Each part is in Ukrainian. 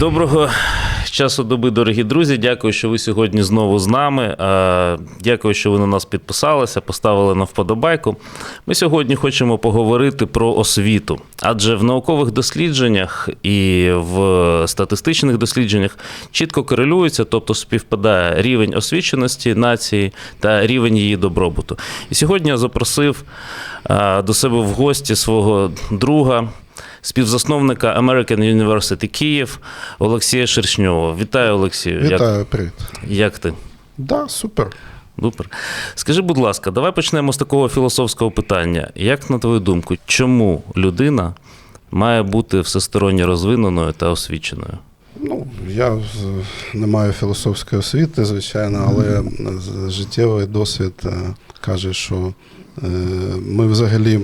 Доброго часу доби, дорогі друзі. Дякую, що ви сьогодні знову з нами. Е, Дякую, що ви на нас підписалися, поставили на вподобайку. Ми сьогодні хочемо поговорити про освіту, адже в наукових дослідженнях і в статистичних дослідженнях чітко корелюється, тобто співпадає рівень освіченості нації та рівень її добробуту. І сьогодні я запросив е, до себе в гості свого друга співзасновника American University Київ Олексія Шершньова. Вітаю, Олексію. Як, Вітаю, привіт. як ти? Да, супер. Супер. Скажи, будь ласка, давай почнемо з такого філософського питання. Як на твою думку, чому людина має бути всесторонньо розвиненою та освіченою? Ну, я не маю філософської освіти, звичайно, але життєвий досвід е, каже, що е, ми взагалі.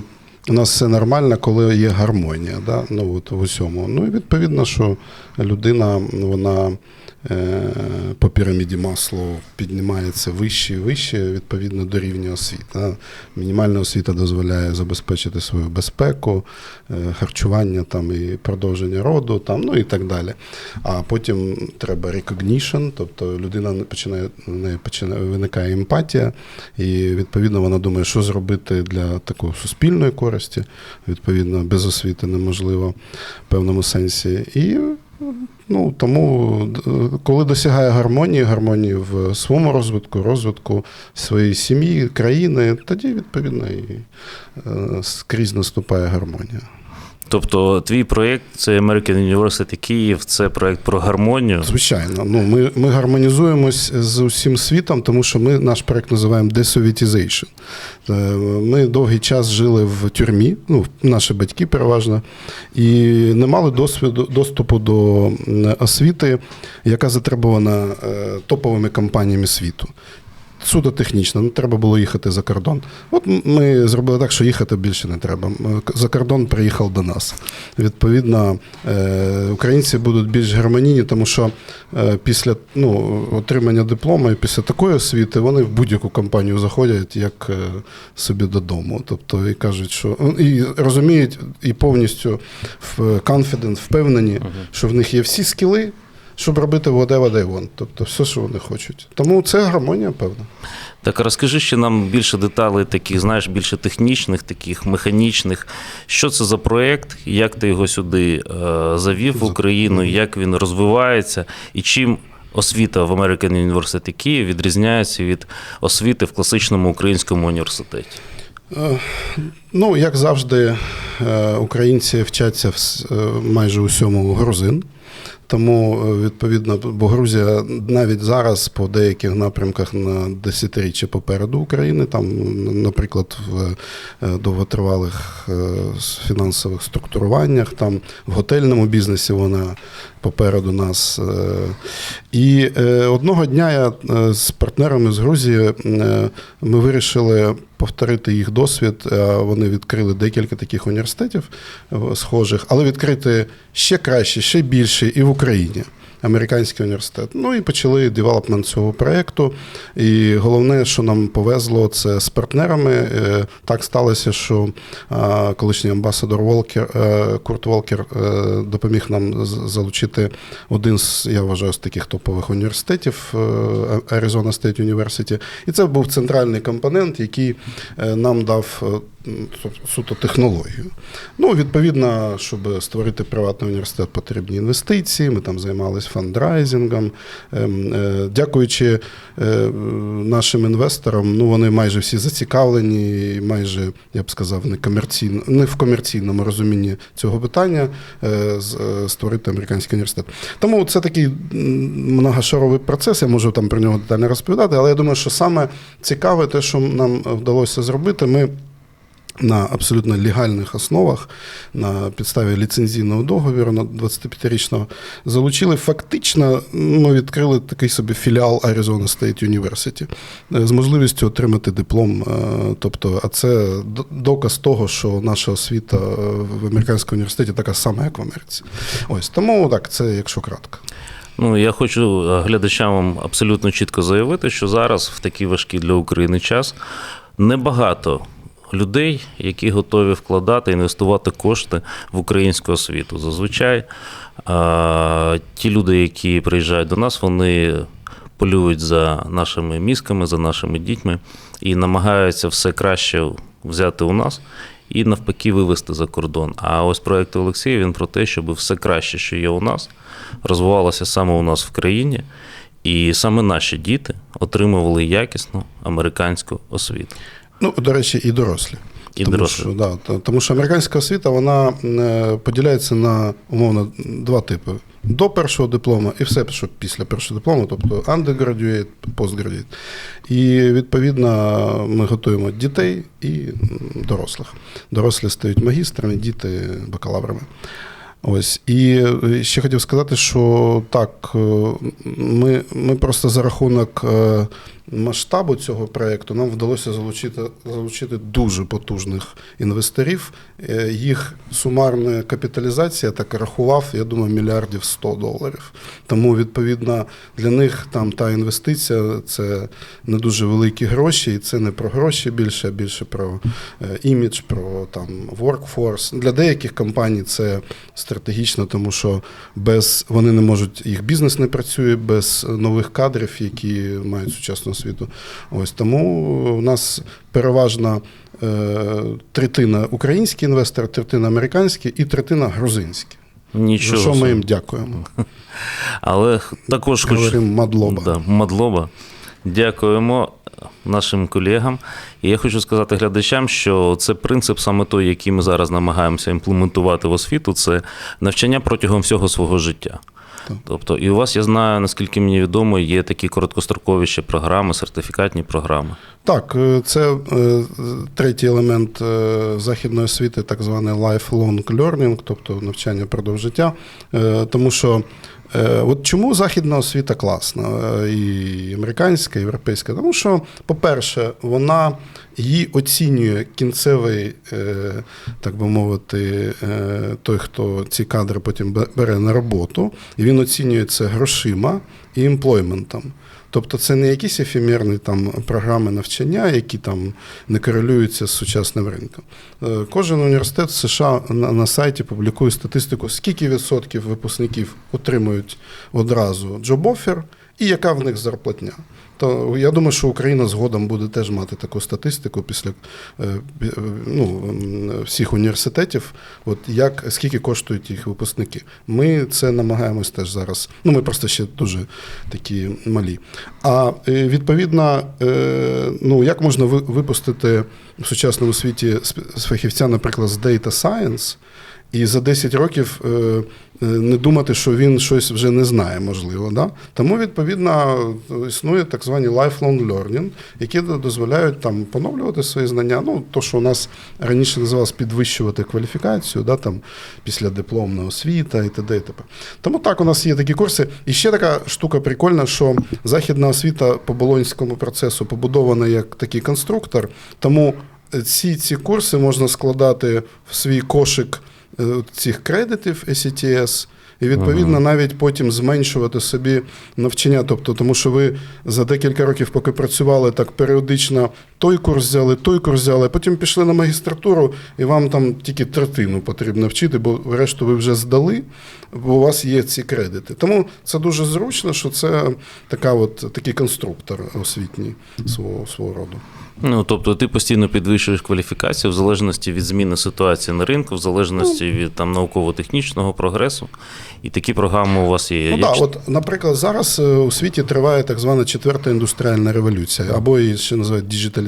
У нас все нормально, коли є гармонія, да? ну, от в усьому. Ну і відповідно, що людина, вона по піраміді Маслоу піднімається вище і вище, відповідно до рівня освіти. Мінімальна освіта дозволяє забезпечити свою безпеку, е, харчування там, і продовження роду, там, ну і так далі. А потім треба recognition, тобто людина не починає, в неї починає виникає емпатія, і відповідно вона думає, що зробити для такої суспільної користі. Відповідно, без освіти неможливо в певному сенсі. І ну, тому, коли досягає гармонії, гармонії в своєму розвитку, розвитку своєї сім'ї, країни, тоді відповідно і е, скрізь наступає гармонія. Тобто, твій проєкт це American University Київ, це проєкт про гармонію. Звичайно, ну ми, ми гармонізуємось з усім світом, тому що ми наш проект називаємо Desovitization. Е, Ми довгий час жили в тюрмі, ну, наші батьки переважно, і не мали досвіду доступу до освіти, яка затребувана е, топовими компаніями світу. Суто технічно, не треба було їхати за кордон. От ми зробили так, що їхати більше не треба. За кордон приїхав до нас. Відповідно, е, українці будуть більш гармонійні, тому що е, після ну, отримання диплому і після такої освіти вони в будь-яку компанію заходять як е, собі додому. Тобто і кажуть, що ну, і розуміють і повністю в confident, впевнені, що в них є всі скіли. Щоб робити whatever they want, тобто все, що вони хочуть. Тому це гармонія, певна. Так розкажи ще нам більше деталей, таких, знаєш, більше технічних, таких механічних. Що це за проєкт, як ти його сюди е, завів в Україну, як він розвивається, і чим освіта в American University Київ відрізняється від освіти в класичному українському університеті? Е, Ну, як завжди, е, українці вчаться майже усьому грузин. Тому, е, відповідно, бо Грузія навіть зараз по деяких напрямках на десятиріччя попереду України, там, наприклад, в е, довготривалих е, фінансових структуруваннях, там в готельному бізнесі вона попереду нас. І одного дня я з партнерами з Грузії ми вирішили повторити їх досвід. Вони відкрили декілька таких університетів схожих, але відкрити ще краще, ще більше і в Україні. Американський університет. Ну і почали девелопмент цього проєкту. І головне, що нам повезло, це з партнерами. Е, Так сталося, що колишній амбасадор Волкер, е, Курт Волкер е, допоміг нам залучити один з, я вважаю, з таких топових університетів е, Arizona State University. І це був центральний компонент, який е, нам дав е, суто технологію. Ну, відповідно, щоб створити приватний університет, потрібні інвестиції. Ми там займалися фандрайзингом. Ем, е, Дякуючи е, нашим інвесторам, ну вони майже всі зацікавлені, майже, я б сказав, не комерційно, не в комерційному розумінні цього питання е, створити американський університет. Тому це такий многошаровий процес. Я можу там про нього детально розповідати, але я думаю, що саме цікаве те, що нам вдалося зробити, ми на абсолютно легальних основах на підставі ліцензійного договіру на 25-річного залучили фактично. Ми відкрили такий собі філіал Arizona State University е, з можливістю отримати диплом. е, Тобто, а це доказ того, що наша освіта е, в американському університеті така сама, як в Америці. Ось тому так, це якщо кратко. Ну, я хочу глядачам абсолютно чітко заявити, що зараз, в такий важкий для України час, небагато людей, які готові вкладати, інвестувати кошти в українську освіту. Зазвичай ті люди, які приїжджають до нас, вони полюють за нашими мізками, за нашими дітьми і намагаються все краще взяти у нас і навпаки вивезти за кордон. А ось проект Олексія він про те, щоб все краще, що є у нас, розвивалося саме у нас в країні, і саме наші діти отримували якісну американську освіту. Ну, до речі, і дорослі. І тому, дорослі. Що, да, тому що американська освіта вона е, поділяється на умовно два типи: до першого диплома і все, що після першого диплому, тобто undergraduate, postgraduate. І відповідно ми готуємо дітей і дорослих. Дорослі стають магістрами, діти бакалаврами. Ось і е, ще хотів сказати, що так, е, ми, ми просто за рахунок масштабу цього проєкту нам вдалося залучити, залучити дуже потужних інвесторів. Е, Їх сумарна капіталізація так рахував, я думаю, мільярдів 100 доларів. Тому, відповідно, для них там та інвестиція це не дуже великі гроші, і це не про гроші більше, а більше про е, імідж, про там workforce. Для деяких компаній це стратегічно, тому що без вони не можуть, їх бізнес не працює без нових кадрів, які мають сучасну освіту. Ось тому у нас переважна е, третина українські інвестори, третина американські і третина грузинські. За Нічого. що ми їм дякуємо. Але також хочу мадлоба. Да, Мадлоба. Дякуємо нашим колегам. І я хочу сказати глядачам, що це принцип саме той, який ми зараз намагаємося імплементувати в освіту, це навчання протягом всього свого життя. Тобто, і у вас, я знаю, наскільки мені відомо, є такі короткострокові ще програми, сертифікатні програми. Так, е, це е, третій елемент е, західної освіти, так званий lifelong learning, тобто навчання впродовж життя. Е, Тому що е, от чому західна освіта класна, е, і американська, і європейська? Тому що, по-перше, вона її оцінює кінцевий, е, так би мовити, е, той, хто ці кадри потім бе- бере на роботу, і він оцінює це грошима і емплойментом. Тобто це не якісь ефемерні там програми навчання, які там не корелюються з сучасним ринком. Е, Кожен університет в США на, на сайті публікує статистику, скільки відсотків випускників отримують одразу джоб-офер і яка в них зарплатня. То я думаю, що Україна згодом буде теж мати таку статистику після е, е, ну, всіх університетів, от як скільки коштують їх випускники. Ми це намагаємось теж зараз. Ну, ми просто ще дуже такі малі. А е, відповідно, ну як можна ви- випустити в сучасному світі з фахівця, наприклад, з Data Science, і за 10 років е, е, не думати, що він щось вже не знає, можливо. Да? Тому, відповідно, існує так звані lifelong learning, які дозволяють там поновлювати свої знання. Ну, то, що у нас раніше називалось підвищувати кваліфікацію, да, там, після дипломна освіта і т.д. і. Тому так, у нас є такі курси. І ще така штука прикольна, що західна освіта по болонському процесу побудована як такий конструктор, тому ці, ці курси можна складати в свій кошик е, цих кредитів ECTS, і відповідно навіть потім зменшувати собі навчання. Тобто, тому що ви за декілька років, поки працювали так періодично, той курс взяли, той курс взяли, а потім пішли на магістратуру, і вам там тільки третину потрібно вчити, бо решту ви вже здали, бо у вас є ці кредити. Тому це дуже зручно, що це така от, такий конструктор освітній свого, свого роду. Ну, тобто ти постійно підвищуєш кваліфікацію в залежності від зміни ситуації на ринку, в залежності від там науково-технічного прогресу. І такі програми у вас є. Ну так, от, наприклад, зараз е, у світі триває так звана четверта індустріальна революція, або її ще називають діджиталізація.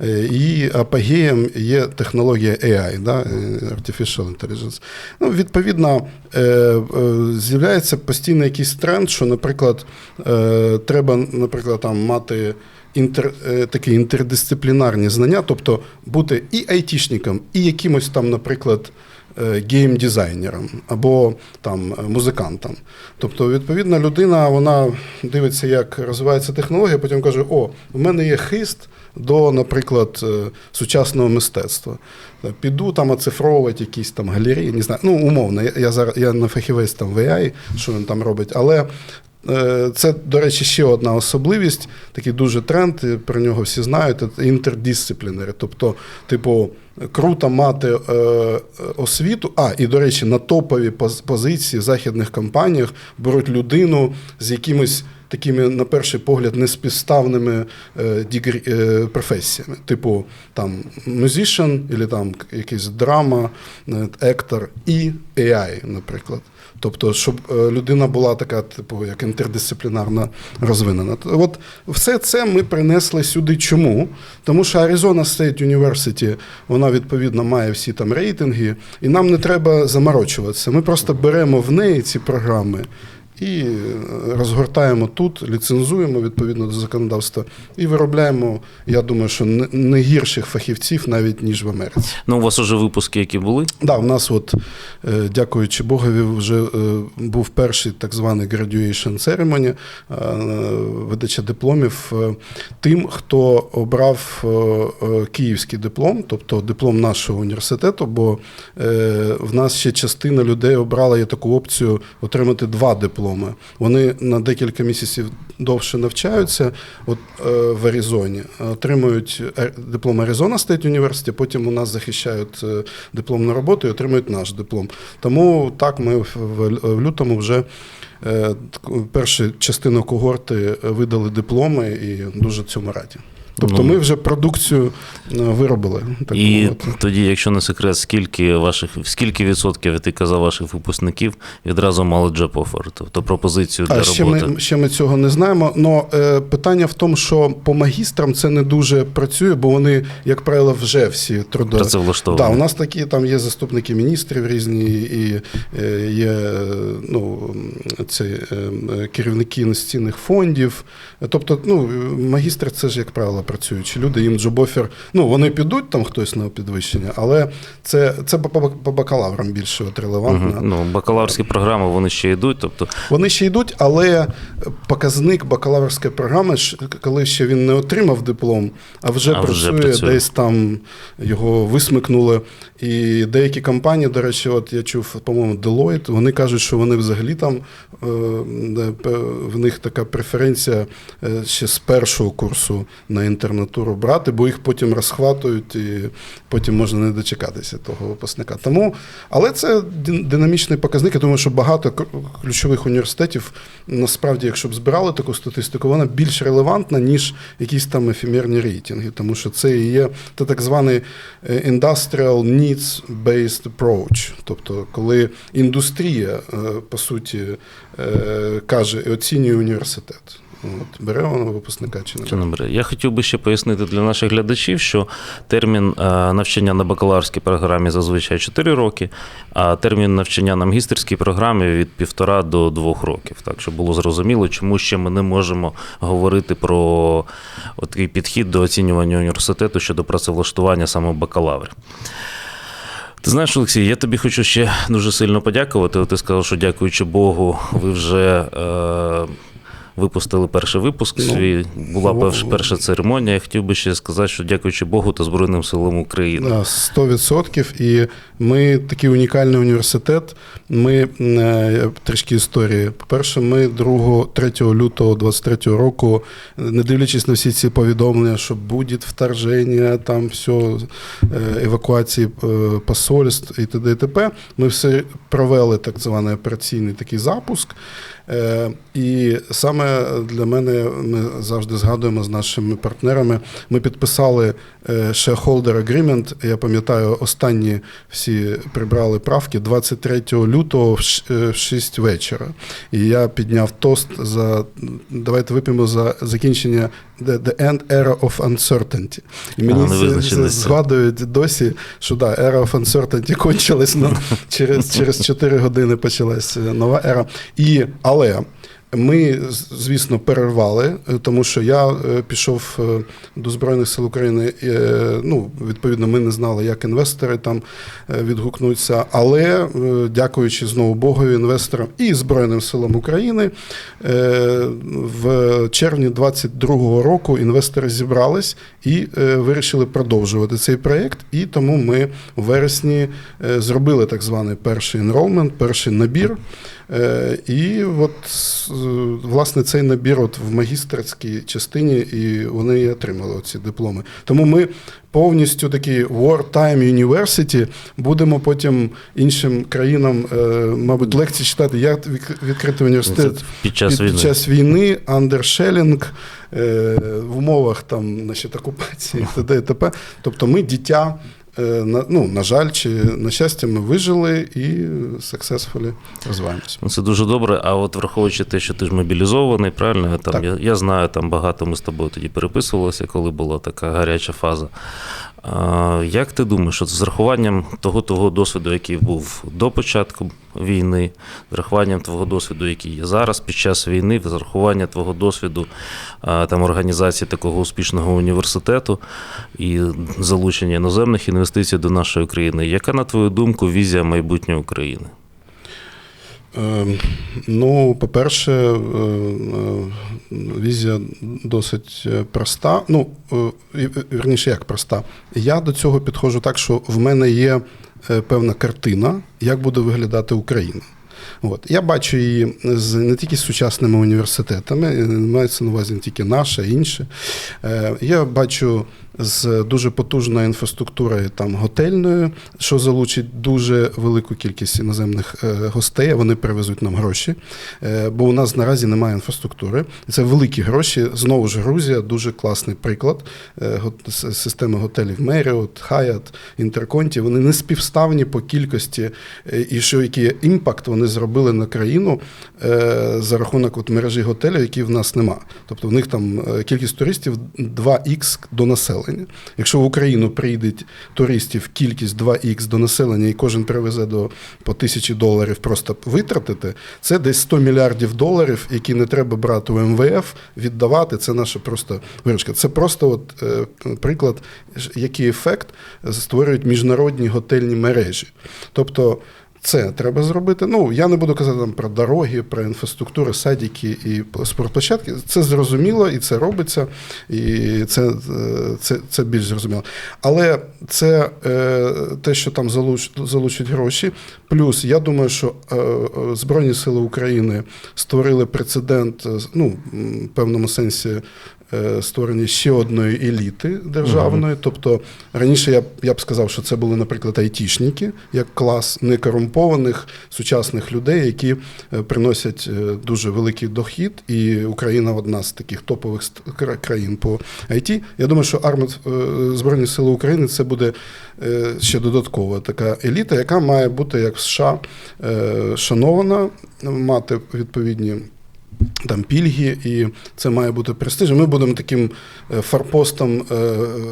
Е, Її апогеєм є технологія AI, да, е, Artificial Intelligence. Ну, відповідно, е, е, з'являється постійно якийсь тренд, що, наприклад, е, треба, наприклад, там мати. Інтер, е, такі інтердисциплінарні знання, тобто бути і айтішником, і якимось там, наприклад, е, гейм-дизайнером або там е, музикантом. Тобто, відповідна людина вона дивиться, як розвивається технологія, потім каже: О, в мене є хист до, наприклад, е, сучасного мистецтва. Е, Піду там оцифровувати якісь там галереї, не знаю. Ну, умовно, я, зараз я не фахівець там в AI, що він там робить, але. е, це, до речі, ще одна особливість, такий дуже тренд, про нього всі знають, це інтердисциплінери. Тобто, типу, круто мати освіту. А, і до речі, на топові позиції в західних компаніях беруть людину з якимось. Такими, на перший погляд, неспівставними е, е, професіями, типу там musician, або там якийсь драма, ектор і AI, наприклад. Тобто, щоб е, людина була така, типу, як інтердисциплінарно розвинена. От все це ми принесли сюди. Чому? Тому що Arizona State University, вона відповідно має всі там рейтинги, і нам не треба заморочуватися. Ми просто беремо в неї ці програми. І е, розгортаємо тут, ліцензуємо відповідно до законодавства і виробляємо, я думаю, що не- гірших фахівців навіть ніж в Америці. Ну, у вас уже випуски, які були. Да, у нас, от, е, дякуючи Богові, вже е, був перший так званий graduation ceremony, видача дипломів тим, хто обрав київський диплом, тобто диплом нашого університету, бо в нас ще частина людей обрала є таку опцію отримати два дипломи. Вони на декілька місяців довше навчаються от, е, в Аризоні, отримують е, диплом Arizona State University, потім у нас захищають е, дипломну роботу і отримують наш диплом. Тому так ми в, лютому вже е, першу частину когорти видали дипломи і дуже цьому раді. Тобто Ну. ми вже продукцію е, виробили. Так І мовити. тоді, якщо не секрет, скільки ваших, скільки відсотків ти казав ваших випускників відразу мали job offer, тобто пропозицію для А ще роботи. ми, ще ми цього не знаємо. Но е, питання в тому, що по магістрам це не дуже працює, бо вони, як правило, вже всі трудові. Працевлаштовані. Да, у нас такі там є заступники міністрів різні, і е, є е, ну, ці, е, е, керівники інвестиційних фондів. Тобто, ну, магістри це ж, як правило, працюючі люди, їм джобофер, ну, вони підуть там хтось на підвищення, але це, це по, по, бакалаврам більше от релевантно. Мгм. Ну, бакалаврські програми вони ще йдуть. Тобто, Вони ще йдуть, але показник бакалаврської програми, коли ще він не отримав диплом, а вже, А вже працює, працює. десь там його висмикнули. І деякі компанії, до речі, от я чув, по-моєму, Deloitte, вони кажуть, що вони взагалі там е, в них така преференція е, ще з першого курсу на інтернатуру брати, бо їх потім розхватують і потім можна не дочекатися того випускника. Тому, але це динамічний показник. Я думаю, що багато ключових університетів насправді, якщо б збирали таку статистику, вона більш релевантна, ніж якісь там ефемерні рейтинги, тому що це і є це так званий е, industrial needs-based approach. Тобто, коли індустрія, е, по суті, е, каже і оцінює університет. От, бере воно випускника чи не бере. бере? Я хотів би ще пояснити для наших глядачів, що термін е, навчання на бакалаврській програмі зазвичай 4 роки, а термін навчання на магістерській програмі від півтора до двох років. Так, щоб було зрозуміло, чому ще ми не можемо говорити про такий підхід до оцінювання університету щодо працевлаштування саме бакалаврів. Ти знаєш, Олексій, я тобі хочу ще дуже сильно подякувати. Ти сказав, що дякуючи Богу, ви вже е, випустили перший випуск Ну, свій. Була в- перш, перша церемонія. Я хотів би ще сказати, що дякуючи Богу та Збройним силам України. Да, 100%. І ми такий унікальний університет. Ми е, трішки історії. По-перше, ми 2, 3 лютого 23 року, не дивлячись на всі ці повідомлення, що буде вторження, там все, евакуації е, посольств і т.д. і т.п. Ми все провели так званий операційний такий запуск. Е, І саме для мене ми завжди згадуємо з нашими партнерами. Ми підписали е, shareholder agreement. Я пам'ятаю, останні всі прибрали правки 23 лютого в ш- е, в 6 вечора. І я підняв тост за давайте вип'ємо за закінчення the, the end era of uncertainty. І мені А, згадують досі, що да, era of uncertainty кончилась ну, через, через 4 години почалась е, нова ера. І, але ми, звісно, перервали, е, тому що я е, пішов е, до Збройних сил України. Ну, відповідно, ми не знали, як інвестори там відгукнуться. Але дякуючи знову Богові, інвесторам і Збройним силам України, в червні 22-го року інвестори зібрались і вирішили продовжувати цей проєкт. І тому ми в вересні зробили так званий перший enrollment, перший набір. Е, І от власне цей набір от в магістерській частині, і вони і отримали ці дипломи. Тому ми повністю такі wartime university будемо потім іншим країнам, е, мабуть, лекції читати, як вік- відкрити університет Це під час під, війни. під час війни, андершелінг е, в умовах там, значить, окупації т.д. і т.п. Тобто ми дитя. Е, На, ну, на жаль, чи на щастя, ми вижили і successfully розвиваємося. Ну, Це дуже добре. А от враховуючи те, що ти ж мобілізований, правильно? Там, Так. я, я знаю, там багато ми з тобою тоді переписувалися, коли була така гаряча фаза. Як ти думаєш, от з врахуванням того того досвіду, який був до початку війни, з врахуванням твого досвіду, який є зараз під час війни, з врахуванням твого досвіду там, організації такого успішного університету і залучення іноземних інвестицій до нашої країни, яка, на твою думку, візія майбутньої України? Е, Ну, по-перше, е, е, візія досить е, проста. Ну, вірніше, як проста. Я до цього підходжу так, що в мене є певна картина, як буде виглядати Україна. От. Я бачу її з не тільки з сучасними університетами, мається на увазі не тільки наша, а інші. Е, Я бачу з дуже потужною інфраструктурою там готельною, що залучить дуже велику кількість іноземних е, гостей. Вони привезуть нам гроші, Е, бо у нас наразі немає інфраструктури. Це великі гроші. Знову ж Грузія дуже класний приклад. Е, Системи готелів Marriott, Hyatt, Interconti, Вони не співставні по кількості, і що який імпакт вони зробили на країну за рахунок от мережі готелів, які в нас нема. Тобто в них там кількість туристів 2х до населення. Якщо в Україну прийде туристів кількість 2х до населення, і кожен привезе до по тисячі доларів просто витратити, це десь 100 мільярдів доларів, які не треба брати у МВФ, віддавати. Це наша просто виручка. Це просто от, е, приклад, який ефект створюють міжнародні готельні мережі. Тобто. Це треба зробити. Ну я не буду казати там про дороги, про інфраструктуру, садики і спортплощадки. Це зрозуміло і це робиться, і це, е, це, це більш зрозуміло. Але це е, те, що там залуч, залучать гроші. Плюс я думаю, що е, Збройні Сили України створили прецедент, ну в певному сенсі. Е, Створення ще одної еліти державної. Тобто раніше я б я б сказав, що це були, наприклад, айтішники, як клас некорумпованих сучасних людей, які е, приносять е, дуже великий дохід, і Україна одна з таких топових країн по IT. Я думаю, що армат Збройні Сили України це буде ще додаткова така еліта, яка має бути як в США шанована, мати відповідні. Там пільги, і це має бути престижно. Ми будемо таким е, форпостом е,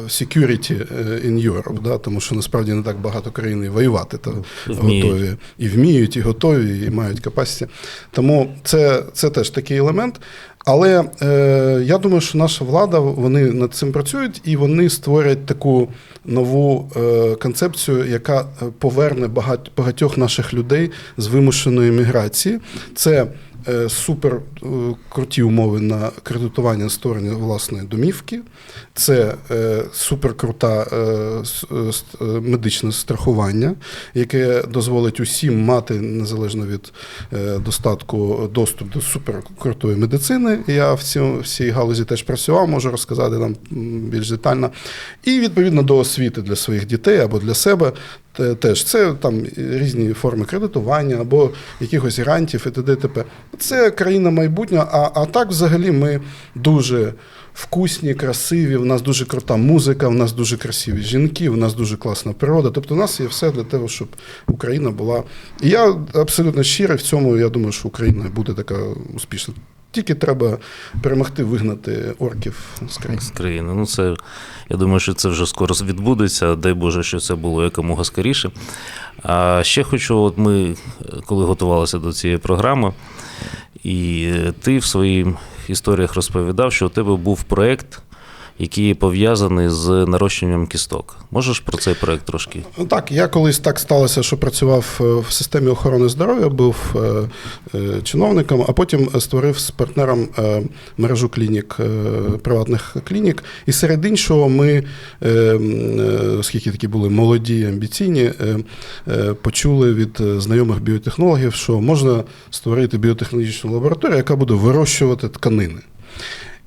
security е, in Europe, да, тому що насправді не так багато країн і воювати та Вміють. готові і вміють, і готові, і мають капасіті. Тому це, це теж такий елемент. Але е, я думаю, що наша влада вони над цим працюють і вони створять таку нову е, концепцію, яка поверне багать, багатьох наших людей з вимушеної міграції. Це супер е, круті умови на кредитування створення власної домівки. Це е, супер крута е, е, е, медичне страхування, яке дозволить усім мати незалежно від е, достатку доступ до суперкрутої медицини. Я в цьому в цій галузі теж працював, можу розказати там м, більш детально. І відповідно до освіти для своїх дітей або для себе. Теж це там різні форми кредитування або якихось грантів і т.д. т.п. Це країна майбутнього. А, а так, взагалі, ми дуже вкусні, красиві. В нас дуже крута музика, в нас дуже красиві жінки, в нас дуже класна природа. Тобто, у нас є все для того, щоб Україна була. І я абсолютно щирий в цьому. Я думаю, що Україна буде така успішна. Тільки треба перемогти, вигнати орків з країни. з країни. Ну, це, я думаю, що це вже скоро відбудеться. Дай Боже, що це було якомога скоріше. А ще хочу, от ми, коли готувалися до цієї програми, і ти в своїх історіях розповідав, що у тебе був проєкт який пов'язаний з нарощенням кісток. Можеш про цей проект трошки? Ну, Так, я колись так сталося, що працював е, в системі охорони здоров'я, був е, е, чиновником, а потім створив з партнером мережу клінік, приватних клінік. І серед іншого ми, оскільки такі були молоді, амбіційні, почули від знайомих біотехнологів, що можна створити біотехнологічну лабораторію, яка буде вирощувати тканини.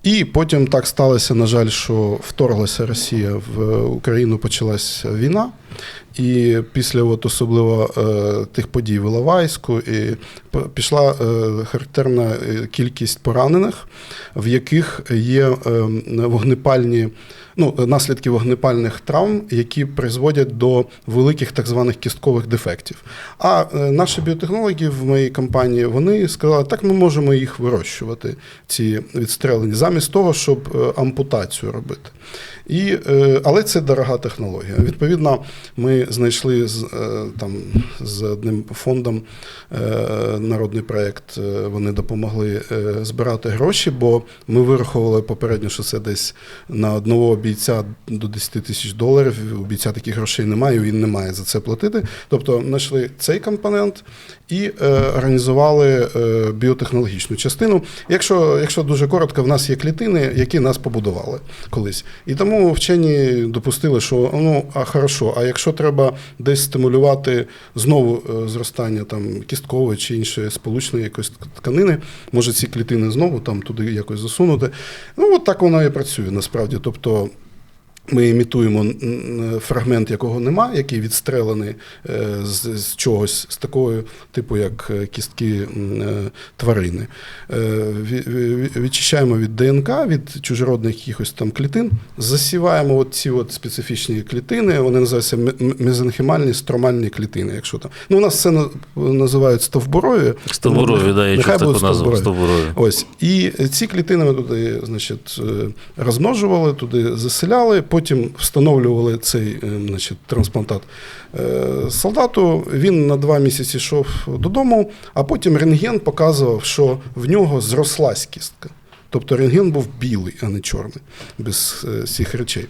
І потім так сталося, на жаль, що вторглася Росія в Україну, почалась війна. І після от особливо е, тих подій в Іловайську і пішла е, характерна е, кількість поранених, в яких є е, вогнепальні. Ну, наслідки вогнепальних травм, які призводять до великих так званих кісткових дефектів. А наші біотехнологи в моїй компанії вони сказали, так ми можемо їх вирощувати, ці відстрелені, замість того, щоб ампутацію робити. І, е, але це дорога технологія. Відповідно, ми знайшли з, е, там, з одним фондом е, народний проєкт, вони допомогли збирати гроші, бо ми вирахували попередньо, що це десь на одного бійця до 10 тисяч доларів. У бійця таких грошей немає, він не має за це платити. Тобто знайшли цей компонент і організували біотехнологічну частину. Якщо, якщо дуже коротко, в нас є клітини, які нас побудували колись. І тому вчені допустили, що ну а хорошо, а якщо треба десь стимулювати знову е, зростання там кісткової чи іншої сполучної якоїсь тканини, може ці клітини знову там туди якось засунути. Ну от так воно і працює насправді. Тобто. Ми імітуємо фрагмент, якого нема, який відстрелений е, з, з чогось, з такого типу, як е, кістки е, тварини. Ві- ві- Відчищаємо від ДНК, від чужеродних якихось там клітин, засіваємо от ці от специфічні клітини, вони називаються мезенхімальні стромальні клітини. Якщо там. Ну, у нас це називають стовбурові. Стовбурові, да, я чув таку назву стовбурові. Ось. І ці клітини ми туди, значить, розмножували, туди заселяли, потім встановлювали цей е, значить, трансплантат е, солдату. Він на два місяці йшов додому, а потім рентген показував, що в нього зрослась кістка. Тобто рентген був білий, а не чорний, без е, цих речей.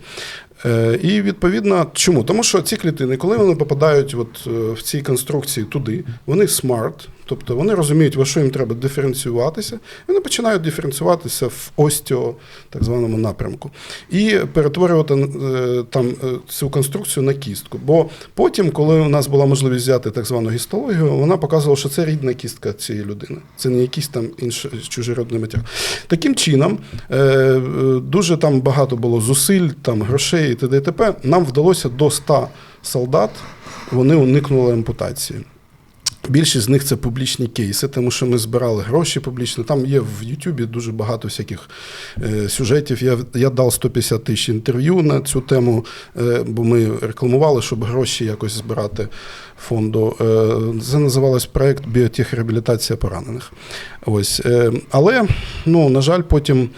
І відповідно, чому? Тому що ці клітини, коли вони попадають от в цій конструкції туди, вони смарт, тобто вони розуміють, во що їм треба диференціюватися, і вони починають диференціюватися в остео, так званому напрямку, і перетворювати е, там е, цю конструкцію на кістку. Бо потім, коли у нас була можливість взяти так звану гістологію, вона показувала, що це рідна кістка цієї людини, це не якийсь там інший чужеродний матеріал. Таким чином, е, дуже там багато було зусиль, там грошей і т.д. і т.п. Нам вдалося до 100 солдат, вони уникнули ампутації. Більшість з них це публічні кейси, тому що ми збирали гроші публічно. Там є в Ютубі дуже багато всяких е, сюжетів. Я, я дав 150 тисяч інтерв'ю на цю тему, е, бо ми рекламували, щоб гроші якось збирати фонду. Е, це називалось проект біотехреабілітація поранених. Ось. Е, але, ну, на жаль, потім.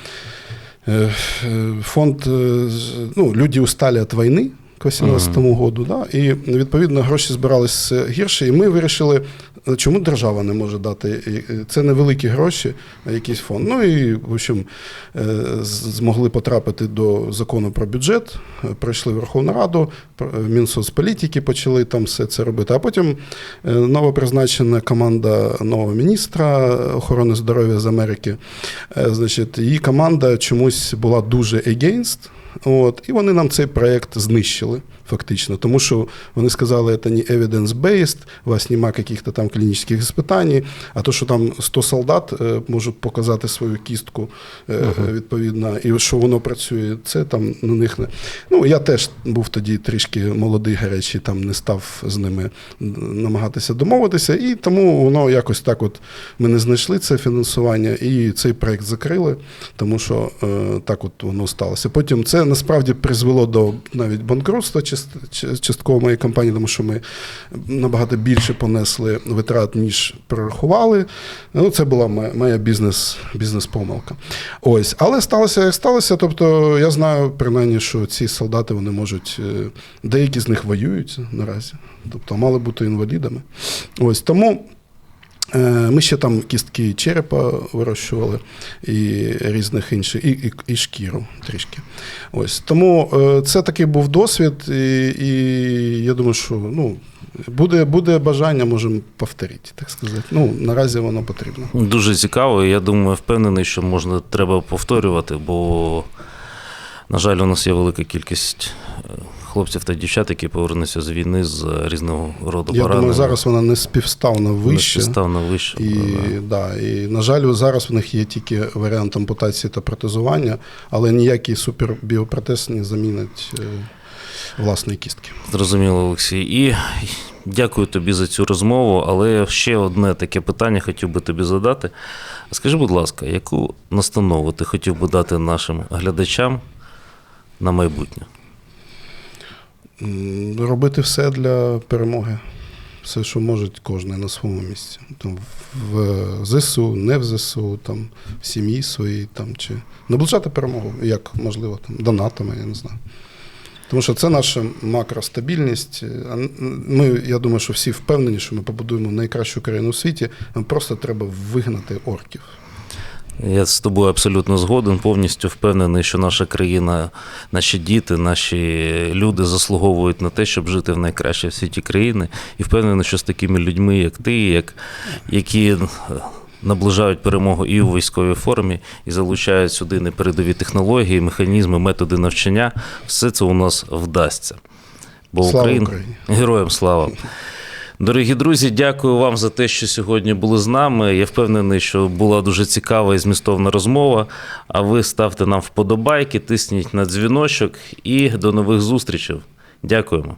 Е, е, Фонд е, ну, люди устали від війни к 18-му году, да, і відповідно гроші збирались гірше. І ми вирішили, е, чому держава не може дати. Е, Це невеликі гроші, а якийсь фонд. Ну і в общем е, змогли потрапити до закону про бюджет, е, пройшли Верховну Раду, в Мінсоцполітики почали там все це робити. А потім е, новопризначена команда нового міністра охорони здоров'я з Америки. Е, Значить, її команда чомусь була дуже against, От, і вони нам цей проєкт знищили фактично, тому що вони сказали, що це не evidence-based, у вас немає якихось там клінічних іспитань, а то, що там 100 солдат е, можуть показати свою кістку е, відповідно, і що воно працює, це там на них не. Ну, я теж був тоді трішки молодий, гарячий, там не став з ними намагатися домовитися, і тому воно якось так от ми не знайшли це фінансування, і цей проєкт закрили, тому що е, так от воно сталося. Потім це насправді призвело до навіть банкрутства част- част- частково моєї компанії, тому що ми набагато більше понесли витрат, ніж прорахували. Ну, це була моя, бізнес, бізнес-помилка. Ось, але сталося, як сталося. Тобто, я знаю принаймні, що ці солдати вони можуть, е, деякі з них воюють наразі, тобто мали бути інвалідами. Ось тому. Е, Ми ще там кістки черепа вирощували і різних інших, і, і, і шкіру трішки. Ось. Тому е, це такий був досвід, і, і я думаю, що ну, буде, буде бажання, можемо повторити, так сказати. Ну, наразі воно потрібно. Дуже цікаво. Я думаю, впевнений, що можна треба повторювати, бо, на жаль, у нас є велика кількість е, хлопців та дівчат, які повернуться з війни з різного роду Я думаю, зараз вона не співставно вище. на вище. І, да, і, на жаль, зараз в них є тільки варіант ампутації та протезування, але ніякий супербіопротез не замінить е, власної кістки. Зрозуміло, Олексій. І дякую тобі за цю розмову. Але ще одне таке питання хотів би тобі задати. Скажи, будь ласка, яку настанову ти хотів би дати нашим глядачам на майбутнє? Робити все для перемоги. Все, що може кожен на своєму місці. Там, в ЗСУ, не в ЗСУ, там, в сім'ї своїй, там, чи наближати перемогу, як можливо, там, донатами, я не знаю. Тому що це наша макростабільність. Ми, я думаю, що всі впевнені, що ми побудуємо найкращу країну у світі. Нам просто треба вигнати орків. Я з тобою абсолютно згоден, повністю впевнений, що наша країна, наші діти, наші люди заслуговують на те, щоб жити в найкращій в світі країни. І впевнений, що з такими людьми, як ти, як, які наближають перемогу і у військовій формі, і залучають сюди непередові технології, механізми, методи навчання, все це у нас вдасться. Бо Слава Україна Україні! героям слава. Дорогі друзі, дякую вам за те, що сьогодні були з нами. Я впевнений, що була дуже цікава і змістовна розмова. А ви ставте нам вподобайки, тисніть на дзвіночок і до нових зустрічей. Дякуємо.